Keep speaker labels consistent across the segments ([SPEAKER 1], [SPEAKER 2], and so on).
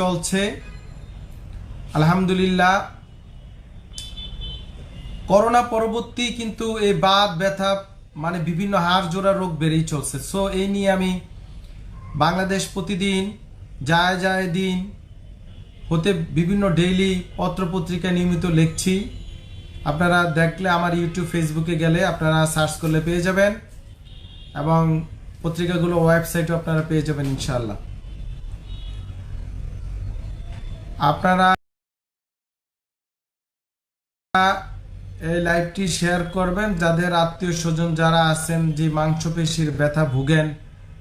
[SPEAKER 1] চলছে। আলহামদুলিল্লাহ। করোনা পরবর্তী কিন্তু এই বাত, ব্যথা মানে বিভিন্ন হাড় জোড়া রোগ বেড়েই চলছে। সো এই নিয়ে আমি বাংলাদেশ প্রতিদিন যায় যায় দিন হতে বিভিন্ন ডেইলি পত্রপত্রিকা নিয়মিত লিখছি। আপনারা দেখলে আমার ইউটিউব ফেসবুকে গেলে আপনারা সার্চ করলে পেয়ে যাবেন। এবং পত্রিকাগুলো ওয়েবসাইটও আপনারা পেয়ে যাবেন ইনশাআল্লাহ। আপনারা এই লাইভটি শেয়ার করবেন। যাদের আত্মীয় স্বজন যারা আছেন, যে মাংসপেশির ব্যথা ভুগেন,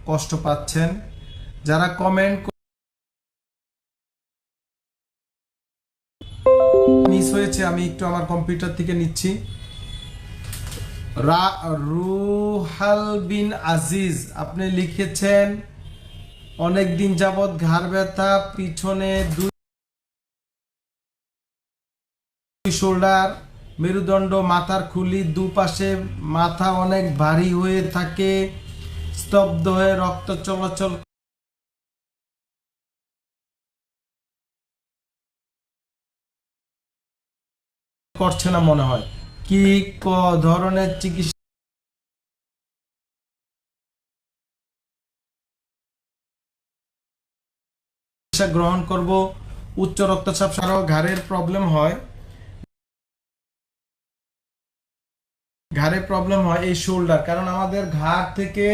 [SPEAKER 1] কষ্ট পাচ্ছেন, যারা কমেন্ট মিস হয়েছে, আমি একটু আমার কম্পিউটার থেকে নিচ্ছি। রুহাল বিন আজিজ, আপনি লিখেছেন অনেক দিন যাবৎ ঘাড় ব্যথা, পিছনে দুই শোল্ডার, মেরুদণ্ড, মাথার খুলি, দুপাশে মাথা অনেক ভারী হয়ে থাকে, স্তব্ধ হয়ে রক্ত চলাচল করছে না মনে হয়। কি ক- ধরনের চিকিৎসা গ্রহণ করব? উচ্চ রক্তচাপ আরও ঘাড়ের প্রবলেম হয়। ঘাড়ে প্রবলেম হয় এই শোল্ডার কারণ আমাদের ঘাড় থেকে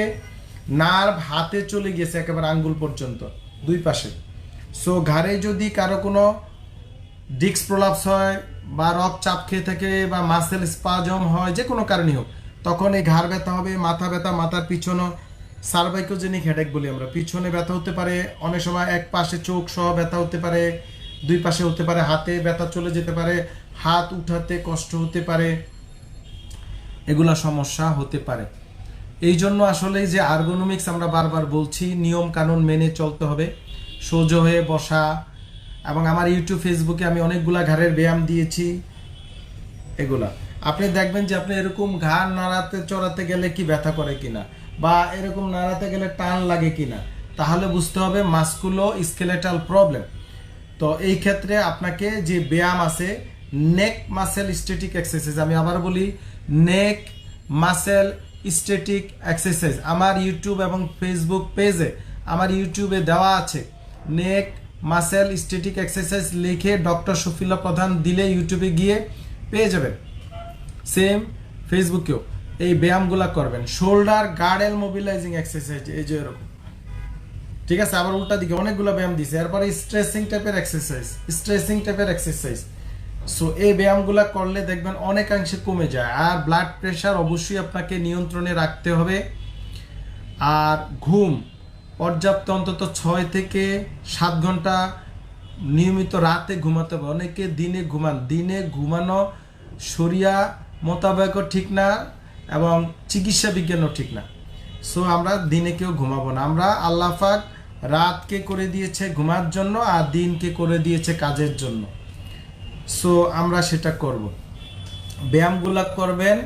[SPEAKER 1] নার্ভ হাতে চলে গেছে একেবারে আঙ্গুল পর্যন্ত, দুই পাশে। সো ঘাড়ে যদি কারও কোনো ডিস্ক প্রলাপস হয় বা রক চাপ খেয়ে থাকে বা মাসেল স্পাজম হয়, যে কোনো কারণে হোক, তখন এই ঘাড় ব্যথা হবে, মাথা ব্যথা, মাথার পিছনে সার্ভাইকোজেনিক হেডেক বলি আমরা। পিছনে ব্যথা হতে পারে, অনেক সময় এক পাশে চোখ সহ ব্যথা হতে পারে, দুই পাশে হতে পারে, হাতে ব্যথা চলে যেতে পারে, হাত উঠাতে কষ্ট হতে পারে। এগুলা সমস্যা হতে পারে। এই জন্য আসলে যে আর্গোনমিক্স আমরা বারবার বলছি, নিয়ম কানুন মেনে চলতে হবে, সোজা হয়ে বসা, এবং আমার ইউটিউব, ফেসবুকে আমি অনেকগুলা ঘাড়ের ব্যায়াম দিয়েছি, এগুলা। আপনি দেখবেন যে আপনি এরকম ঘাড় নাড়াতে চড়াতে গেলে কি ব্যথা করে কিনা, বা এরকম নাড়াতে গেলে টান লাগে কিনা, তাহলে বুঝতে হবে মাস্কুলো স্কেলেটাল প্রবলেম। তো এই ক্ষেত্রে আপনাকে যে ব্যায়াম আছে নেক মাসেল স্ট্যাটিক এক্সারসাইজ আমি আবার বলি নেক মাসেল স্ট্যাটিক এক্সারসাইজ আমার ইউটিউব এবং ফেসবুক পেজে আমার ইউটিউবে দেওয়া আছে নেক মাসেল স্ট্যাটিক এক্সারসাইজ লিখে ডক্টর শফিলা প্রধান দিলে ইউটিউবে গিয়ে পেয়ে যাবেন। সেম ফেসবুকেও এই ব্যায়ামগুলা করবেন। শোল্ডার গার্ডেল মোবিলাইজিং এক্সারসাইজ এই যে এরকম। ঠিক আছে, আবার উল্টা দিকে অনেকগুলো ব্যায়াম দিছে। এরপরে স্ট্রেসিং টাইপের এক্সারসাইজ স্ট্রেসিং টাইপের এক্সারসাইজ সো এই ব্যায়ামগুলো করলে দেখবেন অনেকাংশে কমে যায়। আর ব্লাড প্রেশার অবশ্যই আপনাকে নিয়ন্ত্রণে রাখতে হবে। আর ঘুম পর্যাপ্ত অন্তত ছয় থেকে সাত ঘণ্টা নিয়মিত রাতে ঘুমাতে হবে। অনেকে দিনে ঘুমান। দিনে ঘুমানো সরিয়া মোতাবেকও ঠিক না এবং চিকিৎসা বিজ্ঞানও ঠিক না। সো আমরা দিনে কেউ ঘুমাবো না। আমরা আল্লাহ পাক রাতকে করে দিয়েছে ঘুমার জন্য আর দিনকে করে দিয়েছে কাজের জন্য। সো আমরা সেটা করব। ব্যায়ামগুলা করবেন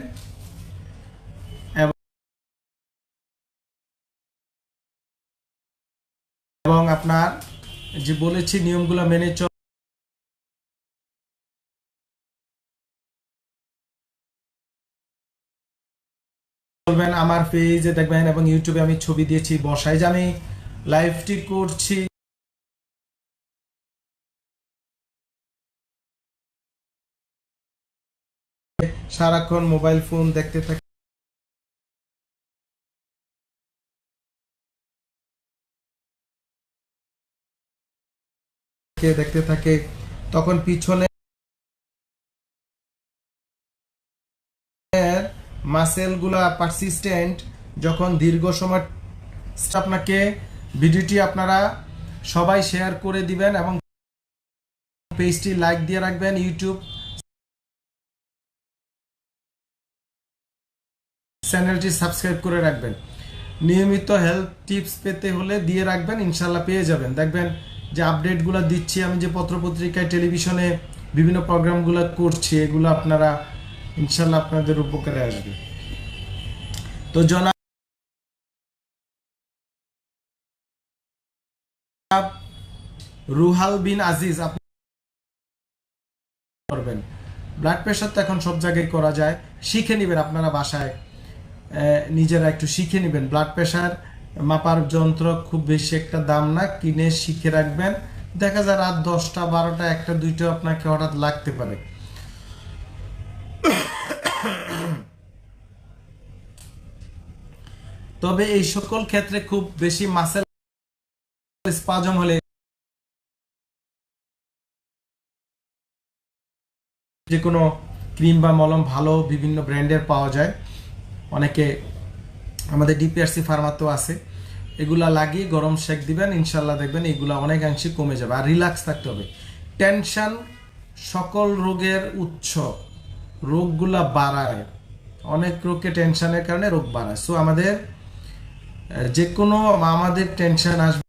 [SPEAKER 1] এবং- আপনার যে বলেছি নিয়মগুলো মেনে চল আমার পেজে দেখবেন এবং ইউটিউবে আমি ছবি দিয়েছি, বসাই যে আমি লাইভটি করছি। সারাক্ষণ মোবাইল ফোন দেখতে থাকি। দেখতে থাকে, তখন পিছনে মাসেলগুলা পারসিস্টেন্ট যখন দীর্ঘ সময় আপনাকে ভিডিওটি আপনারা সবাই শেয়ার করে দিবেন এবং পেজটি লাইক দিয়ে রাখবেন ইউটিউব চ্যানেলটি সাবস্ক্রাইব করে রাখবেন। নিয়মিত হেলথ টিপস পেতে হলে দিয়ে রাখবেন ইনশাল্লাহ পেয়ে যাবেন। দেখবেন যে আপডেটগুলো দিচ্ছি, আমি যে পত্রপত্রিকায়, টেলিভিশনে বিভিন্ন প্রোগ্রামগুলো করছি, এগুলো আপনারা ইনশাল্লাহ আপনাদের উপকারে আসবে। তো জনাব, রুহাল বিন আজিজ, আপনি করবেন। ব্লাড প্রেশার তো এখন সব জায়গায় করা যায়, শিখে নেবেন আপনারা বাসায়। নিজেরা একটু শিখে নেবেন। ব্লাড প্রেশার মাপার যন্ত্র খুব বেশি একটা দাম না, কিনে শিখে রাখবেন। দেখা যায় রাত দশটা, বারোটা, একটা, দুইটা আপনাকে হঠাৎ লাগতে পারে। তবে এই সকল ক্ষেত্রে খুব বেশি মাসেল স্পাজম হলে যে কোনো ক্রিম বা মলম ভালো বিভিন্ন ব্র্যান্ডের পাওয়া যায়। অনেকে আমাদের ডিপিআরসি ফার্মাতেও আছে, এগুলা লাগিয়ে গরম শেক দিবেন, ইনশাল্লাহ দেখবেন এগুলা অনেকাংশে কমে যাবে। আর রিল্যাক্স থাকতে হবে। টেনশন সকল রোগের উৎস, রোগগুলা বাড়ায়। অনেক রোগকে টেনশানের কারণে রোগ বাড়ায়। সো আমাদের যে কোনো আমাদের টেনশন আসবে,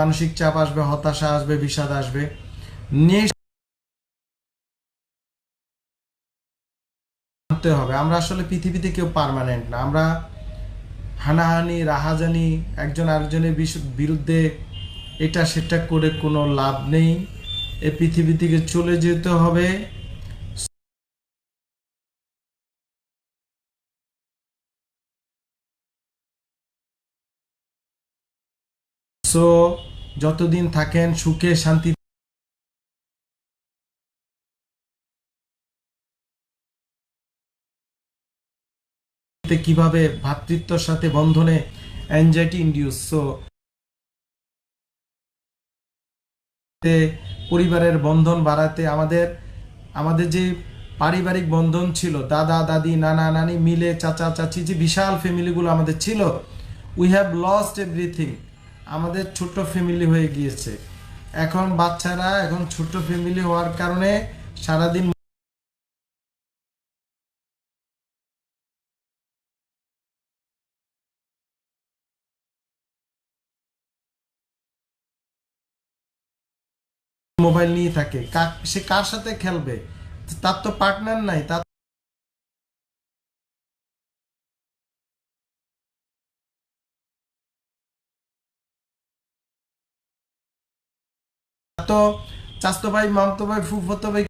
[SPEAKER 1] মানসিক চাপ আসবে, হতাশা আসবে, বিষাদ আসবে। নিয়ে আনতে হবে। আমরা আসলে পৃথিবীতে কেউ পার্মানেন্ট না। আমরা হানাহানি, রাহাজানি, একজন আরেকজনের বিরুদ্ধে এটা সেটা করে কোনো লাভ নেই। এ পৃথিবী থেকে চলে যেতে হবে। সো যতদিন থাকেন সুখে শান্তি কীভাবে ভ্রাতৃত্বর সাথে বন্ধনে অ্যাংজাইটি ইন্ডিউস সো পরিবারের বন্ধন বাড়াতে আমাদের আমাদের যে পারিবারিক বন্ধন ছিল, দাদা, দাদি, নানা, নানি মিলে, চাচা, চাচি যে বিশাল ফ্যামিলিগুলো আমাদের ছিল উই হ্যাভ লস্ট এভরিথিং আমাদের ছোট ফ্যামিলি হয়ে গিয়েছে। এখন বাচ্চারা, এখন ছোট ফ্যামিলি হওয়ার কারণে সারাদিন মোবাইল নিয়ে থাকে। সে কার সাথে খেলবে? তার তো পার্টনার নাই তার তো চাস্তো ভাই, মামতো ভাই, ফুফতো ভাই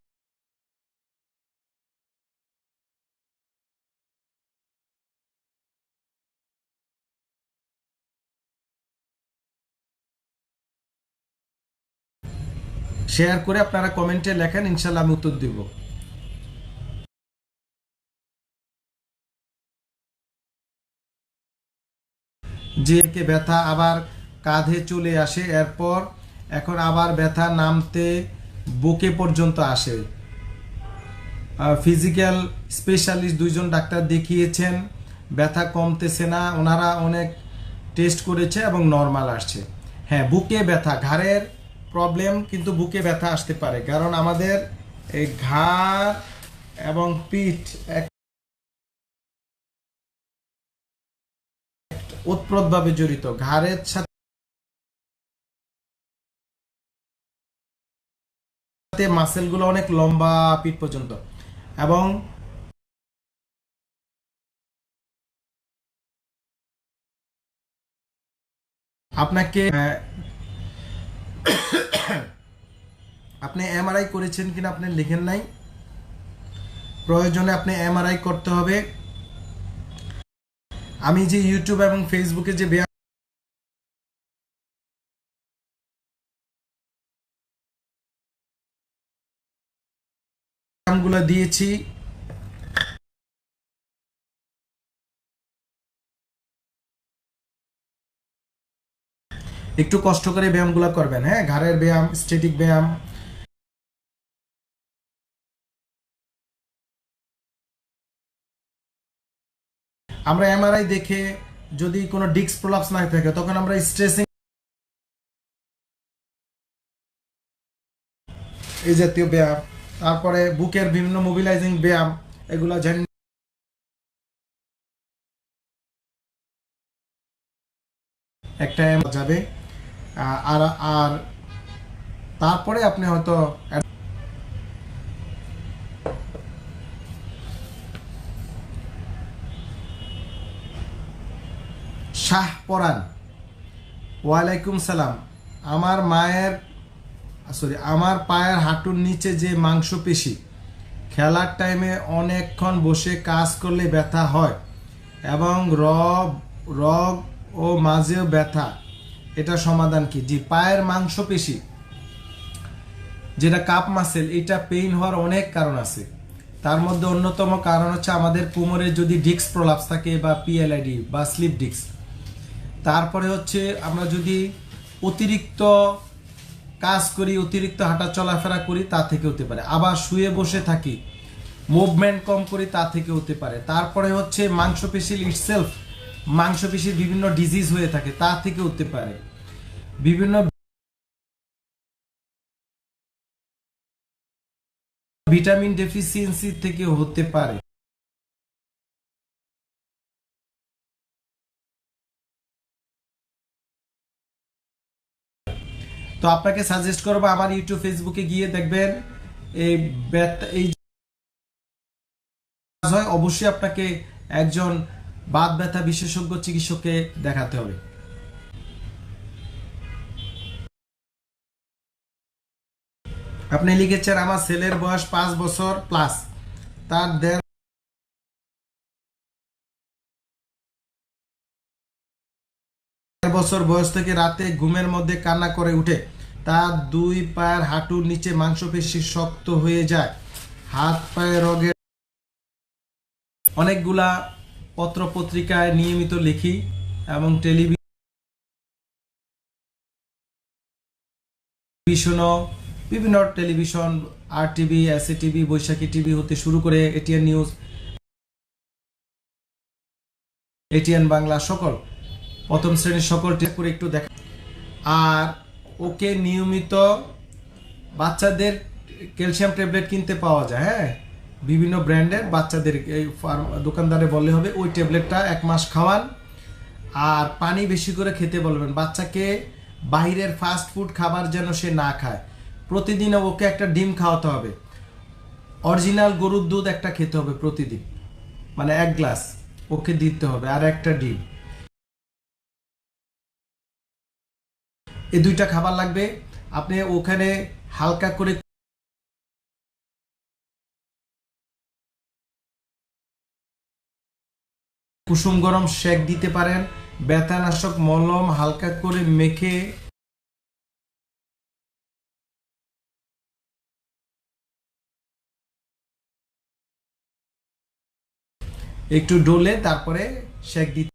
[SPEAKER 1] শেয়ার করে আপনারা কমেন্টে লেখেন, ইনশাল্লাহ আমি উত্তর দিব। যে কে ব্যথা আবার কাঁধে চলে আসে, এরপর এখন আবার ব্যথা নামতে বুকে পর্যন্ত আসে। ফিজিক্যাল স্পেশালিস্ট দুইজন ডাক্তার দেখিয়েছেন, ব্যথা কমতেছে না, ওনারা অনেক টেস্ট করেছে এবং নর্মাল আসছে। হ্যাঁ বুকে ব্যথা, ঘাড়ের প্রবলেম কিন্তু বুকে ব্যথা আসতে পারে। কারণ আমাদের এই ঘাড় এবং পিঠ ওতপ্রোতভাবে জড়িত। ঘাড়ের সাথে মাসেলগুলো অনেক লম্বা পিঠ পর্যন্ত। এবং আপনাকে আপনি এমআরআই করেছেন কিনা আপনি লিখেন নাই। প্রয়োজনে আপনি এমআরআই করতে হবে। আমি যে ইউটিউব এবং ফেসবুকে যে ব্যায়াম ব্যায়ামগুলো দিয়েছি একটু কষ্ট করে ব্যায়ামগুলো করবেন হ্যাঁ? ঘাড়ের ব্যায়াম স্টেটিক ব্যায়াম। আমরা এমআরআই দেখে যদি কোনো ডিস্ক প্রলাপস না থাকে, তখন আমরা স্ট্রেসিং এই জাতীয় ব্যায়াম, তারপরে বুকের বিভিন্ন মোবিলাইজিং ব্যায়াম, এগুলো জানি একটা যাবে। আর আর তারপরে আপনি হয়তো শাহ পরান। ওয়ালাইকুম সালাম। আমার মায়ের, সরি, আমার পায়ের হাঁটুর নিচে যে মাংসপেশি, খেলার টাইমে অনেকক্ষণ বসে কাজ করলে ব্যথা হয় এবং রগ রগ ও মাঝেও ব্যথা। এটা সমাধান কি? জি, পায়ের মাংসপেশি, যেটা কাপ মাসেল, এটা পেইন হওয়ার অনেক কারণ আছে। তার মধ্যে অন্যতম কারণ হচ্ছে আমাদের কোমরে যদি ডিস্ক প্রলাপস থাকে বা পিএলআইডি বা স্লিপ ডিস্ক তারপরে হচ্ছে আমরা যদি অতিরিক্ত কাজ করি, অতিরিক্ত হাঁটা চলাফেরা করি, তা থেকে হতে পারে। আবার শুয়ে বসে থাকি মুভমেন্ট কম করি, তা থেকে হতে পারে। তারপরে হচ্ছে মাংসপেশির ইটসেলফ মাংসপেশির বিভিন্ন ডিজিজ হয়ে থাকে, তা থেকে হতে পারে। বিভিন্ন ভিটামিন ডেফিসিয়েন্সি থেকে হতে পারে। তো আপনাকে সাজেস্ট করব আমার ইউটিউব ফেসবুকে গিয়ে দেখবেন, এই এই অবশ্যই আপনাকে একজন বাত ব্যথা বিশেষজ্ঞ চিকিৎসককে দেখাতে হবে। আপনি লিখেছেন, আমার ছেলের বয়স পাঁচ বছর প্লাস তার দেড় বছর বয়স থেকে রাতে ঘুমের মধ্যে কান্না করে উঠে, তার দুই পায়ের হাঁটুর নিচে মাংসপেশি শক্ত হয়ে যায়, হাত পায়ে রোগের অনেকগুলা পত্র পত্রিকায় নিয়মিত লিখি এবং টেলিভিশনও বিভিন্ন television, R TV SA TV, Boishakhi TV হতে শুরু করে এটিএন নিউজ এটিএন বাংলা সকল, প্রথম শ্রেণির সকল টেস্ট করে একটু দেখা আর ওকে নিয়মিত বাচ্চাদের ক্যালসিয়াম ট্যাবলেট কিনতে পাওয়া যায় হ্যাঁ? বিভিন্ন ব্র্যান্ডের বাচ্চাদের, এই দোকানদারে বললে হবে, ওই ট্যাবলেটটা এক মাস খাওয়ান আর পানি বেশি করে খেতে বলবেন। বাচ্চাকে বাইরের ফাস্ট ফুড খাবার যেন সে না খায়। প্রতিদিন ওকে একটা ডিম খাওয়াতে হবে। অরিজিনাল গরুর দুধ একটা খেতে হবে প্রতিদিন। মানে এক গ্লাস ওকে দিতে হবে আর একটা ডিম। এই দুইটা খাবার লাগবে। আপনি ওখানে হালকা করে কুসুম গরম শেক দিতে পারেন। ব্যথানাশক মলম হালকা করে মেখে একটু ডলে তারপরে দিতে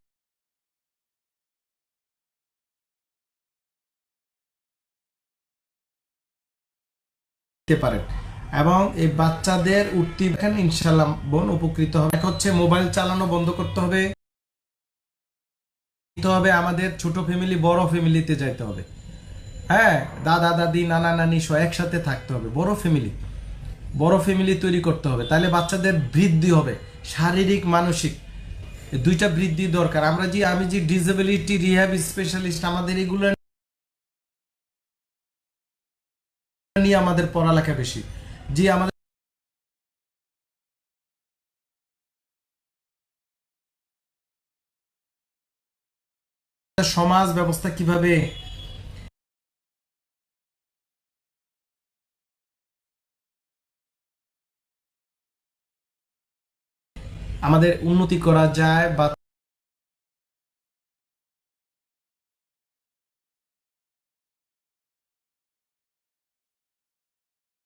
[SPEAKER 1] দিতে পারেন। এবং এই বাচ্চাদের উঠতি এখানে ইনশাল্লাহ বোন উপকৃত হবে। এক হচ্ছে মোবাইল চালানো বন্ধ করতে হবে। হবে আমাদের ছোট ফ্যামিলি, বড় ফ্যামিলিতে যাইতে হবে। হ্যাঁ দাদা, দাদি, নানা, নানি সব একসাথে থাকতে হবে। বড় ফ্যামিলি বড় ফ্যামিলি তৈরি করতে হবে। তাহলে বাচ্চাদের বৃদ্ধি হবে, শারীরিক, মানসিক। দুইটা বৃদ্ধি দরকার। আমরা যে, আমি যে ডিসেবিলিটি রিহ্যাব স্পেশালিস্ট আমাদের এগুলো নিয়ে আমাদের পড়ালেখা বেশি। যে আমাদের সমাজ ব্যবস্থা কীভাবে আমাদের উন্নতি করা যায় বা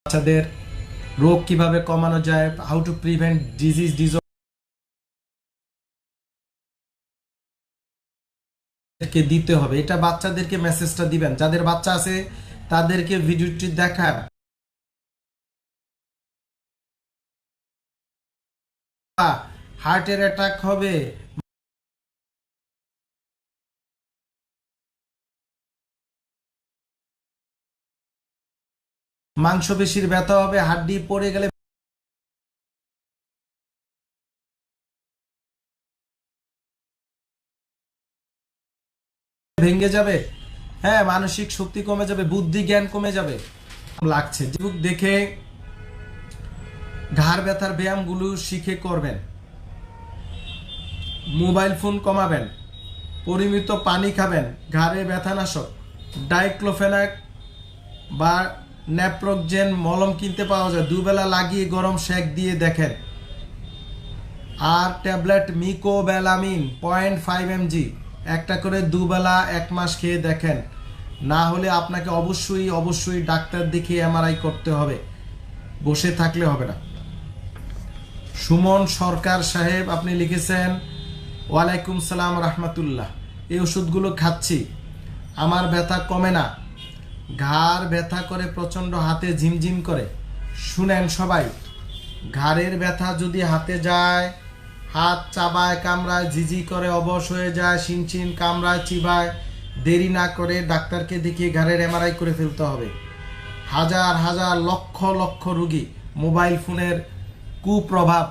[SPEAKER 1] বাচ্চাদের রোগ কীভাবে কমানো যায় হাউ টু প্রিভেন্ট ডিজিজ ডিজ কে দিতে হবে। এটা বাচ্চাদেরকে মেসেজটা দিবেন। যাদের বাচ্চা আছে, তাদেরকে ভিডিওটি দেখান। হার্টের অ্যাটাক হবে মাংসপেশির ব্যথা হবে, হাড্ডি পড়ে গেলে ভেঙে যাবে। হ্যাঁ মানসিক শক্তি কমে যাবে, বুদ্ধি জ্ঞান কমে যাবে। লাগছে। ফেসবুক দেখে ঘাড় ব্যথার ব্যায়ামগুলো শিখে করবেন। মোবাইল ফোন কমাবেন। পরিমিত পানি খাবেন। ঘাড়ে ব্যথানাশক, ডাইক্লোফেনাক বা ন্যাপ্রোকজেন মলম কিনতে পাওয়া যায়। দুবেলা লাগিয়ে গরম শেক দিয়ে দেখেন। আর tablet mecobalamin point five MG একটা করে দুবেলা এক মাস খেয়ে দেখেন। না হলে আপনাকে অবশ্যই অবশ্যই ডাক্তার দেখিয়ে এমআরআই করতে হবে। বসে থাকলে হবে না। সুমন সরকার সাহেব, আপনি লিখেছেন, ওয়ালাইকুম সালাম রহমতুল্লাহ। এই ওষুধগুলো খাচ্ছি। আমার ব্যথা কমে না। ঘাড় ব্যথা করে প্রচণ্ড হাতে ঝিমঝিম করে। শুনেন সবাই, ঘাড়ের ব্যথা যদি হাতে যায়, হাত চাবায়, কামড়ায়, ঝিঝি করে, অবশ হয়ে যায় শিনচিন কামড়ায়, চিবায়, দেরি না করে ডাক্তারকে দেখিয়ে ঘাড়ের এমআরআই করে ফেলতে হবে। হাজার হাজার, লক্ষ লক্ষ রুগী মোবাইল ফোনের কুপ্রভাব।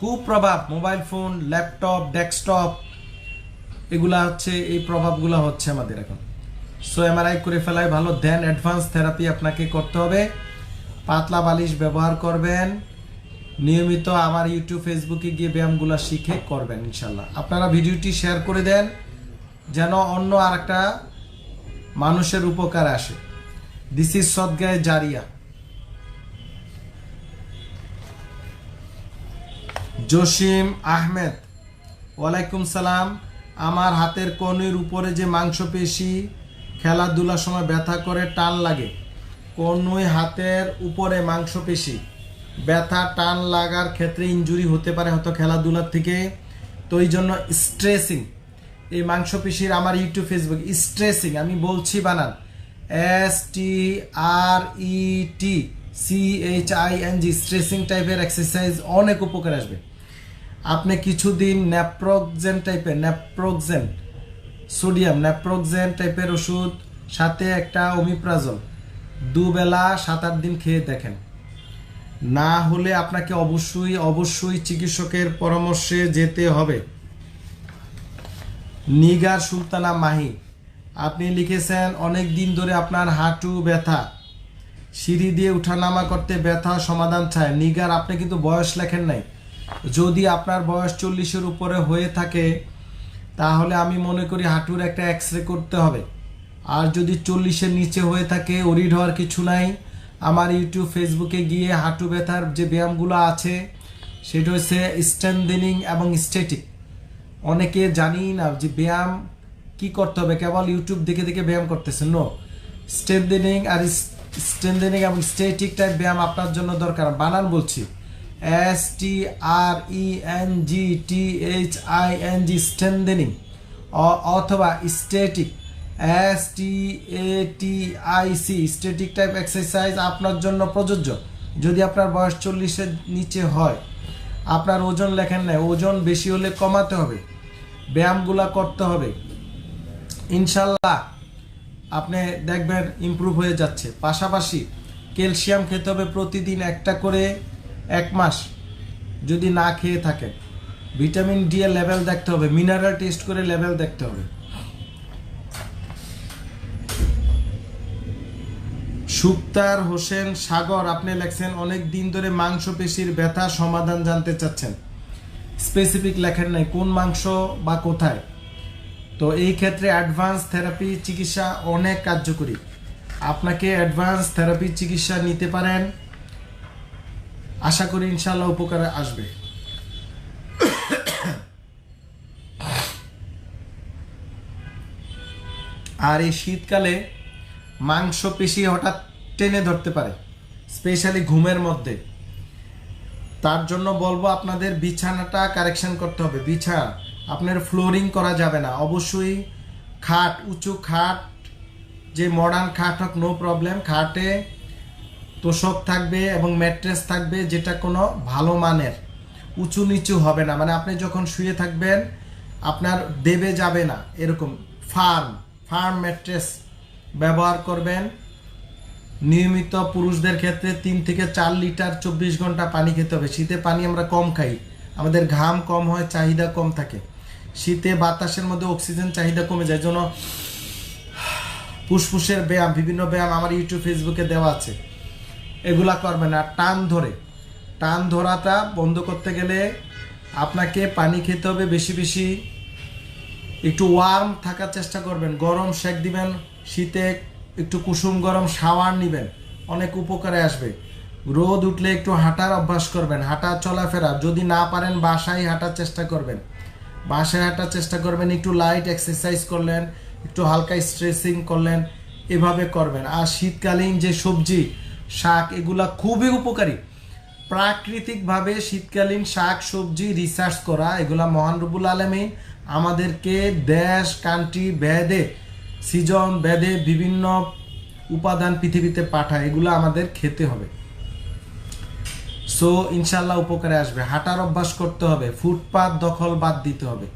[SPEAKER 1] কুপ্রভাব, মোবাইল ফোন, ল্যাপটপ, ডেস্কটপ, এগুলা হচ্ছে, এই প্রভাবগুলো হচ্ছে আমাদের এখন। সো এমআরআই করে ফেলাই ভালো দেন অ্যাডভান্স থেরাপি আপনাকে করতে হবে। পাতলা বালিশ ব্যবহার করবেন। নিয়মিত আমার ইউটিউব ফেসবুকে গিয়ে ব্যায়ামগুলো শিখে করবেন ইনশাল্লাহ আপনারা ভিডিওটি শেয়ার করে দেন, যেন অন্য আর একটা মানুষের উপকার আসে। দিস ইজ সদগায় জারিয়া জসিম আহমেদ ওয়ালাইকুম সালাম। আমার হাতের কনুইর উপরে যে মাংসপেশি খেলাধুলার সময় ব্যথা করে টান লাগে। কনুই হাতের উপরে মাংসপেশি। ব্যথা, টান লাগার ক্ষেত্রে ইনজুরি হতে পারে হয়তো খেলাধুলার থেকে। তো এই জন্য স্ট্রেসিং। এই মাংসপেশির আমার ইউটিউব, ফেসবুক, স্ট্রেসিং, আমি বলছি বানান। S T R E T C H I N G, stressing টাইপের এক্সারসাইজ অনেক উপকার আসবে। আপনি কিছুদিন ন্যাপ্রোকজেন টাইপের ন্যাপ্রোকজেন সোডিয়াম ন্যাপ্রোকজেন টাইপের ওষুধ, সাথে একটা অমিপ্রাজল দুবেলা সাত আট দিন খেয়ে দেখেন। না হলে আপনাকে অবশ্যই অবশ্যই চিকিৎসকের পরামর্শে যেতে হবে। নিগার সুলতানা মাহি, আপনি লিখেছেন, অনেক দিন ধরে আপনার হাঁটু ব্যথা। সিঁড়ি দিয়ে উঠানামা করতে ব্যথা সমাধান চায়। নিগার, আপনি কিন্তু বয়স লেখেন নাই। যদি আপনার বয়স চল্লিশের উপরে হয়ে থাকে তাহলে আমি মনে করি হাঁটুর একটা এক্স রে করতে হবে। আর যদি চল্লিশের নিচে হয়ে থাকে ওরিড হওয়ার কিছু নাই। আমার ইউটিউব ফেসবুকে গিয়ে হাঁটু ব্যথার যে ব্যায়ামগুলো আছে, সেটা হচ্ছে স্ট্যান্ডেনিং এবং স্টেটিক অনেকে জানি না যে ব্যায়াম কি করতে হবে, কেবল ইউটিউব দেখে দেখে ব্যায়াম করতেছে। নো স্ট্রেন্থেনিং আর স্ট্রেন্থেনিং এবং স্টেটিক টাইপ ব্যায়াম আপনার জন্য দরকার। বানান বলছি। S T R E N G T H I N G strengthening অথবা static S T A T I C static type exercise আপনার জন্য প্রযোজ্য। যদি আপনার বয়স চল্লিশের নিচে হয়, আপনার ওজন লেখেন নাই, ওজন বেশি হলে কমাতে হবে, ব্যায়ামগুলা করতে হবে। ইনশাল্লাহ আপনি দেখবেন ইমপ্রুভ হয়ে যাচ্ছে। পাশাপাশি ক্যালসিয়াম খেতে হবে প্রতিদিন একটা করে। এক মাস যদি না খেয়ে থাকেন ভিটামিন ডি এর লেভেল দেখতে হবে, মিনারেল টেস্ট করে লেভেল দেখতে হবে। সুক্তার হোসেন সাগর, আপনি লেখছেন, অনেক দিন ধরে মাংসপেশির ব্যথা সমাধান জানতে চাচ্ছেন। স্পেসিফিক লেখেন নাই, কোন মাংস বা কোথায়? তো এই ক্ষেত্রে অ্যাডভান্স থেরাপি চিকিৎসা অনেক কার্যকরী। আপনাকে অ্যাডভান্স থেরাপি চিকিৎসা নিতে পারেন। আশা করি ইনশাল্লাহ উপকারে আসবে। আর এই শীতকালে মাংস পেশি হঠাৎ টেনে ধরতে পারে, স্পেশালি ঘুমের মধ্যে। তার জন্য বলব আপনাদের বিছানাটা কারেকশন করতে হবে। বিছানা আপনার ফ্লোরিং করা যাবে না। অবশ্যই খাট, উঁচু খাট, যে মডার্ন খাট হোক নো প্রবলেম খাটে তোষক থাকবে এবং ম্যাট্রেস থাকবে, যেটা কোনো ভালো মানের, উঁচু নিচু হবে না। মানে আপনি যখন শুয়ে থাকবেন, আপনার দেবে যাবে না, এরকম। ফার্ম ফার্ম ম্যাট্রেস ব্যবহার করবেন। নিয়মিত পুরুষদের ক্ষেত্রে তিন থেকে চার লিটার চব্বিশ ঘণ্টা পানি খেতে হবে। শীতে পানি আমরা কম খাই, আমাদের ঘাম কম হয়, চাহিদা কম থাকে। শীতে বাতাসের মধ্যে অক্সিজেন চাহিদা কমে যায়। জন্য ফুসফুসের ব্যায়াম, বিভিন্ন ব্যায়াম আমার ইউটিউব, ফেসবুকে দেওয়া আছে। এগুলা করবেন আর টান ধরে। টান ধরাটা বন্ধ করতে গেলে আপনাকে পানি খেতে হবে বেশি বেশি। একটু ওয়ার্ম থাকার চেষ্টা করবেন। গরম শেক দিবেন, শীতে একটু কুসুম গরম শাওয়ার নিবেন। অনেক উপকারে আসবে। রোদ উঠলে একটু হাঁটার অভ্যাস করবেন, হাঁটা চলাফেরা। যদি না পারেন বাসায় হাঁটার চেষ্টা করবেন। বাসায় হাঁটার চেষ্টা করবেন, একটু লাইট এক্সারসাইজ করলেন, একটু হালকা স্ট্রেসিং করলেন, এভাবে করবেন। আর শীতকালীন যে সবজি শাক, এগুলা খুবই উপকারী। প্রাকৃতিকভাবে শীতকালীন শাক, সবজি রিসার্চ করা, এগুলা মহান রবুল আলমী আমাদেরকে দেশ কান্ট্রি বেদে সিজন বেদে বিভিন্ন উপাদান পৃথিবীতে পাঠায়, এগুলো আমাদের খেতে হবে। সো ইনশাল্লাহ উপকারে আসবে। হাঁটার অভ্যাস করতে হবে, ফুটপাত দখল বাদ দিতে হবে।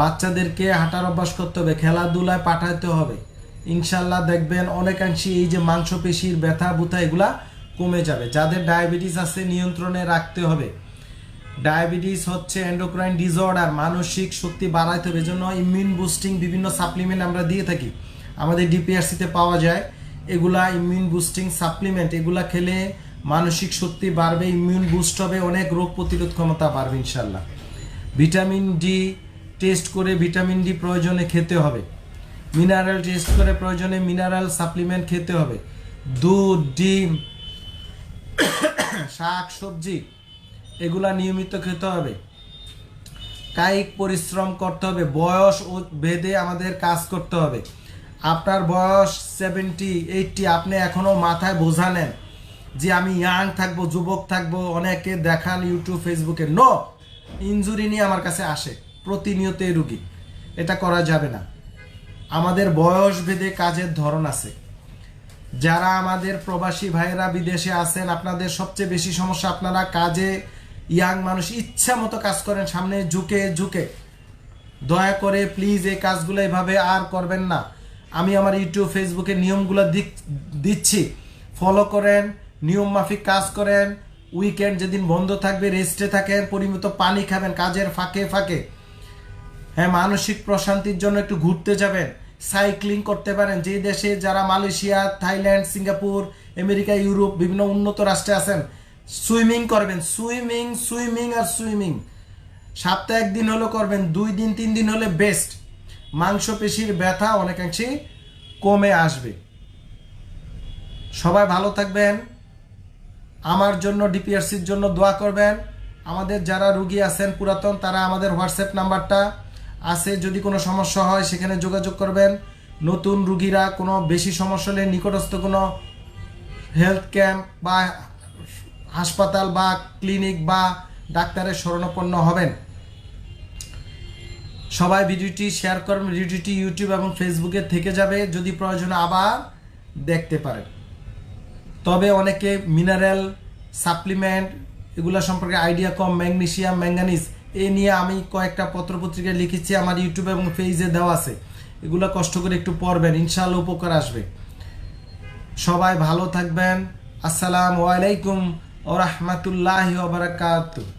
[SPEAKER 1] বাচ্চাদেরকে হাঁটার অভ্যাস করতে হবে, খেলাধুলায় পাঠাতে হবে। ইনশাল্লাহ দেখবেন অনেকাংশে এই যে মাংসপেশির ব্যথা, বুথা, এগুলা কমে যাবে। যাদের ডায়াবেটিস আছে, নিয়ন্ত্রণে রাখতে হবে। ডায়াবেটিস হচ্ছে এন্ডোক্রাইন ডিসঅর্ডার মানসিক শক্তি বাড়াইতে হবে। এজন্য ইমিউন বুস্টিং বিভিন্ন সাপ্লিমেন্ট আমরা দিয়ে থাকি। আমাদের ডিপিআরসিতে পাওয়া যায়। এগুলা ইমিউন বুস্টিং সাপ্লিমেন্ট এগুলা খেলে মানসিক শক্তি বাড়বে ইমিউন বুস্ট হবে, অনেক রোগ প্রতিরোধ ক্ষমতা বাড়বে ইনশাল্লাহ ভিটামিন ডি টেস্ট করে ভিটামিন ডি প্রয়োজনে খেতে হবে। মিনারেল টেস্ট করে প্রয়োজনে মিনারেল সাপ্লিমেন্ট খেতে হবে। দুধ, ডিম, শাক, সবজি, এগুলা নিয়মিত খেতে হবে। কায়িক পরিশ্রম করতে হবে। বয়স ও ভেদে আমাদের কাজ করতে হবে। আপনার বয়স সেভেন্টি এইটটি আপনি এখনও মাথায় বোঝা নেন যে আমি ইয়াং থাকব, যুবক থাকব, অনেকে দেখান ইউটিউব, ফেসবুকে। নো ইনজুরি নিয়ে আমার কাছে আসে। প্রতিনিয়ত রুগী। এটা করা যাবে না। আমাদের বয়স ভেদে কাজের ধরন আছে। যারা আমাদের প্রবাসী ভাইয়েরা বিদেশে আছেন, আপনাদের সবচেয়ে বেশি সমস্যা আপনারা কাজে ইয়াং মানুষ ইচ্ছা মতো কাজ করেন, সামনে ঝুঁকে ঝুঁকে। দয়া করে প্লিজ এই কাজগুলো এভাবে আর করবেন না। আমি আমার ইউটিউব ফেসবুকে নিয়মগুলো দিচ্ছি। ফলো করেন, নিয়ম মাফিক কাজ করেন। উইকেন্ড যেদিন বন্ধ থাকবে রেস্টে থাকেন, পরিমিত পানি খাবেন, কাজের ফাঁকে ফাঁকে। হ্যাঁ মানসিক প্রশান্তির জন্য একটু ঘুরতে যাবেন। সাইক্লিং করতে পারেন। যে দেশে যারা Malaysia, Thailand, Singapore, America, Europe বিভিন্ন উন্নত রাষ্ট্রে আছেন, সুইমিং করবেন। সুইমিং সুইমিং আর সুইমিং। সপ্তাহে একদিন হলো করবেন, দুই দিন, তিন দিন হলে বেস্ট। মাংসপেশির ব্যথা অনেকাংশেই কমে আসবে। সবাই ভালো থাকবেন। আমার জন্য, ডিপিআরসির জন্য দোয়া করবেন। আমাদের যারা রুগী আছেন পুরাতন, তারা আমাদের হোয়াটসঅ্যাপ নাম্বারটা আছে, যদি কোনো সমস্যা হয়, সেখানে যোগাযোগ করবেন। নতুন রুগীরা কোনো বেশি সমস্যা হলে নিকটস্থ কোনো হেলথ ক্যাম্প বা হাসপাতাল বা ক্লিনিক বা ডাক্তারের শরণাপন্ন হবেন। সবাই ভিডিওটি শেয়ার করবেন, ভিডিওটি ইউটিউব এবং ফেসবুকে থেকে যাবে, যদি প্রয়োজন আবার দেখতে পারেন। তবে অনেকে মিনারেল সাপ্লিমেন্ট এগুলো সম্পর্কে আইডিয়া কম ম্যাগনেশিয়াম ম্যাঙ্গানিজ এ নিয়ে আমি কয়েকটা পত্রপত্রিকায় লিখেছি আমার ইউটিউব এবং পেজে দেওয়া আছে। এগুলো কষ্ট করে একটু পড়বেন, ইনশাআল্লাহ উপকার আসবে। সবাই ভালো থাকবেন। আসসালামু আলাইকুম ও রহমতুল্লাহ বারাকাতুহ।